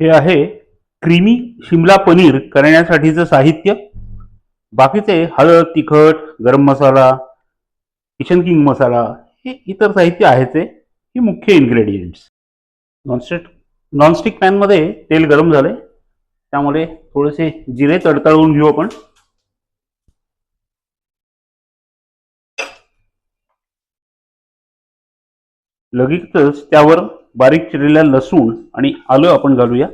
हे आहे क्रीमी शिमला पनीर करण्यासाठीचं साहित्य. बाकीचे हळद तिखट गरम मसाला किचन किंग मसाला हे इतर साहित्य आहेच आहे मुख्य इन्ग्रेडियंट्स नॉनस्टिक नॉनस्टिक पॅनमध्ये तेल गरम झाले त्यामुळे थोडेसे जिरे तडतळून घेऊ आपण. लगेचच त्यावर बारीक चिरलेला लसूण आणि आलं आपण घालूया.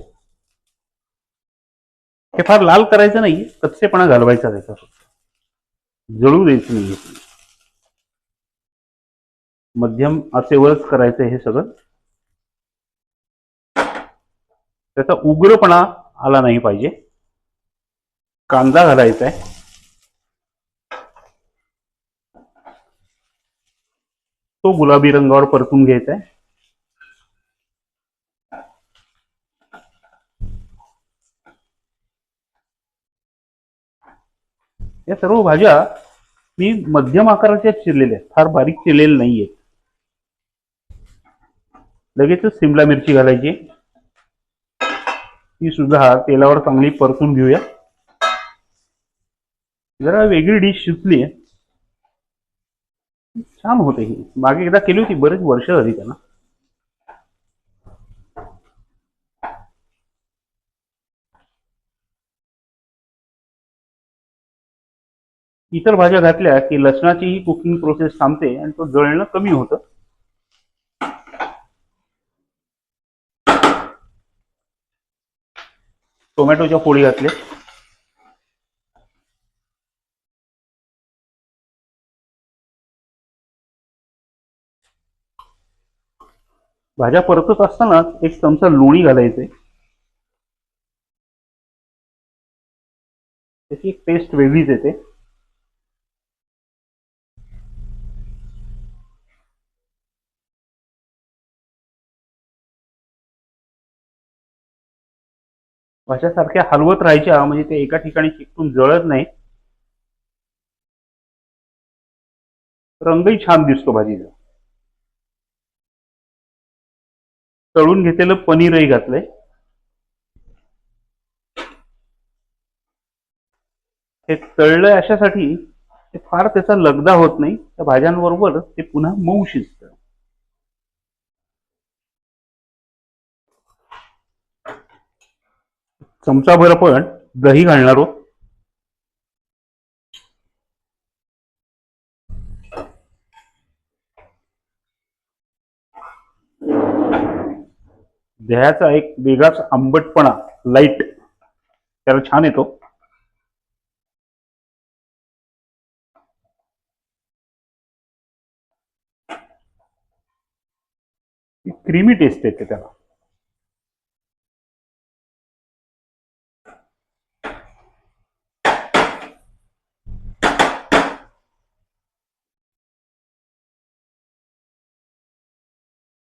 हे फार लाल करायचं नाही कच्चेपणा घालवायचा त्याचा फक्त जळू द्यायचं नाही मध्यम आचेवरच करायचं हे सगळं. त्याचा उग्रपणा आला नाही पाहिजे. कांदा घालायचा आहे. तो गुलाबी रंगावर परतून घ्यायचा आहे. या सर्व भाज्या मी मध्यम आकाराच्या चिरलेल्या आहेत. फार बारीक चिरलेल्या नाहीये लगेचच सिमला मिरची घालायची. ती सुद्धा तेलावर चांगली परतून घेऊया. जरा वेगळी डिश शिजली छान होते ही. मागे एकदा केली होती बरेच वर्ष झाली त्यांना. इतर भाज्या घातल्या की लसणाची ही कुकिंग प्रोसेस थांबते आणि तो जळणं कमी होतं. टोमॅटोच्या पोळी घातल्या भाज्या परतत असतानाच एक चमचा लोणी घालायचे. त्याची एक टेस्ट वेगळीच येते. अशासारख्या हलवत राहायच्या म्हणजे ते एका ठिकाणी चिकटून जळत नाही रंगही छान दिसतो भाजीचा. तळून घेतलेलं पनीरही घातलंय. हे तळलंय अशासाठी ते फार त्याचा लगदा होत नाही. त्या भाज्यांबरोबर ते पुन्हा मऊ शिजतं. चमचाभर आपण दही घालणार आहोत. दह्याचा एक वेगळाच आंबटपणा लाइट त्याला छान येतो. क्रीमी टेस्ट येते त्याला.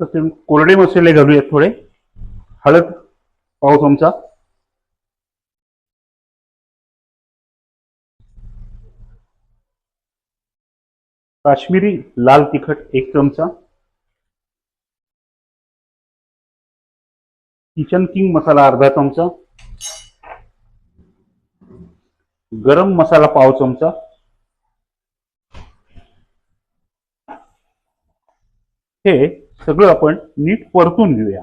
तसे कोरडे मसाले घालूयात थोडे. हळद पाव चमचा. काश्मीरी लाल तिखट एक चमचा. किचन किंग मसाला अर्धा चमचा. गरम मसाला पाव चमचा. हे सगळं आपण नीट परतून घेऊया.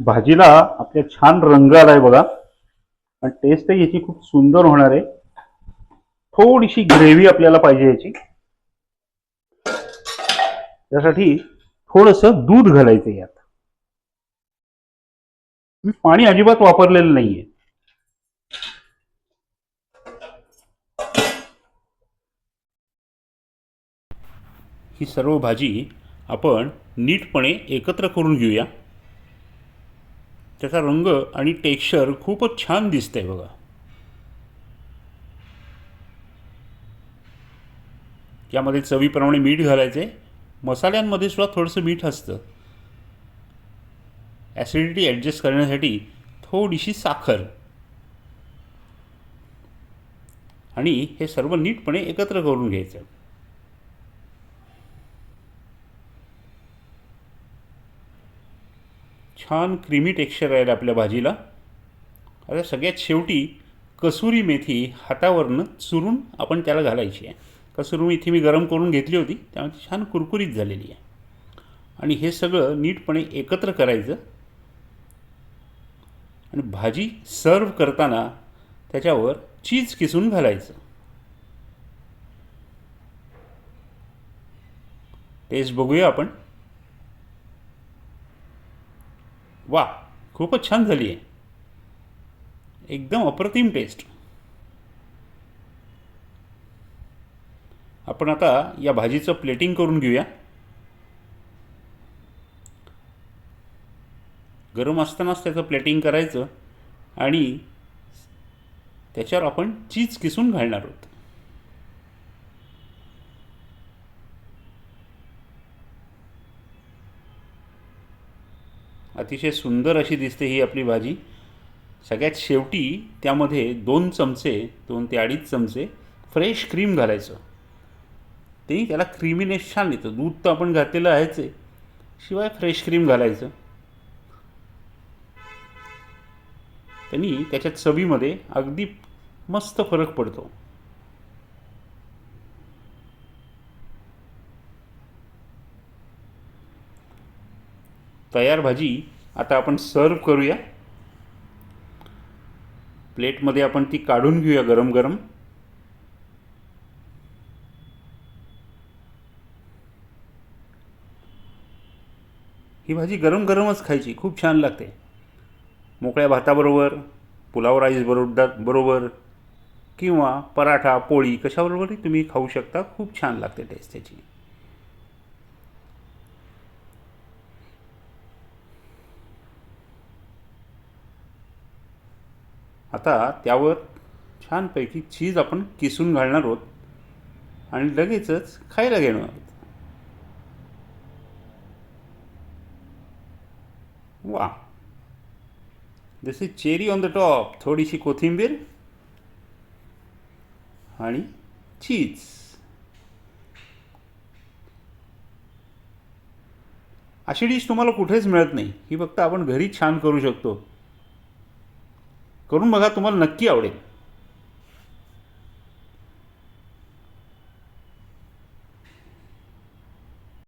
भाजीला आपल्या छान रंग आलाय बघा. आणि टेस्टही याची खूप सुंदर होणार आहे. थोडीशी ग्रेव्ही आपल्याला पाहिजे याची. त्यासाठी थोडस दूध घालायचं यात. मी पाणी अजिबात वापरलेलं नाहीये. ही सर्व भाजी आपण नीटपणे एकत्र करून घेऊया. त्याचा रंग आणि टेक्स्चर खूपच छान दिसतंय बघा. यामध्ये चवीप्रमाणे मीठ घालायचे. मसाल्यांमध्ये सुद्धा थोडंसं मीठ असतं. ॲसिडिटी ॲडजस्ट करण्यासाठी थोडीशी साखर. आणि हे सर्व नीटपणे एकत्र करून घ्यायचं. छान क्रीमी टेक्स्चर राहील आपल्या भाजीला. आता सगळ्यात शेवटी कसुरी मेथी हातावरनं चुरून आपण त्याला घालायची आहे. कसुरी मेथी मी गरम करून घेतली होती त्यामुळे ती छान कुरकुरीत झालेली आहे. आणि हे सगळं नीटपणे एकत्र करायचं. आणि भाजी सर्व करताना त्याच्यावर चीज किसून घालायचं. टेस्ट बघूया आपण. वा खूपच छान झाली आहे. एकदम अप्रतिम टेस्ट आपण आता या भाजीचं प्लेटिंग करून घेऊया. गरम असतानाच त्याचं प्लेटिंग करायचं आणि त्याच्यावर आपण चीज किसून घालणार आहोत. अतिशय सुंदर अशी दिसते ही आपली भाजी. सगळ्यात शेवटी त्यामध्ये दोन चमचे दोन ते अडीच चमचे फ्रेश क्रीम घालायचं. ते त्याला क्रीमीनेस छान येतं. दूध तर आपण घातलेलं आहेच आहे. शिवाय फ्रेश क्रीम घालायचं. त्यांनी त्याच्या चवीमध्ये अगदी मस्त फरक पडतो. तयार भाजी आता आपण सर्व करूया. प्लेटमध्ये आपण ती काढून घेऊया गरम गरम. ही भाजी गरम गरमच खायची खूप छान लागते. मोकळ्या भाताबरोबर पुलाव राईस बरोबर बरोबर किंवा पराठा पोळी कशाबरोबरही तुम्ही खाऊ शकता खूप छान लागते टेस्ट त्याची. आता त्यावर छानपैकी चीज आपण किसून घालणार आहोत आणि लगेचच खायला घेणार आहोत. वा this is cherry on the top थोडीशी कोथिंबीर आणि चीज अशी डिश तुम्हाला कुठेच मिळत नाही. ही फक्त आपण घरी छान करू शकतो. करून बघा तुम्हाला नक्की आवडेल.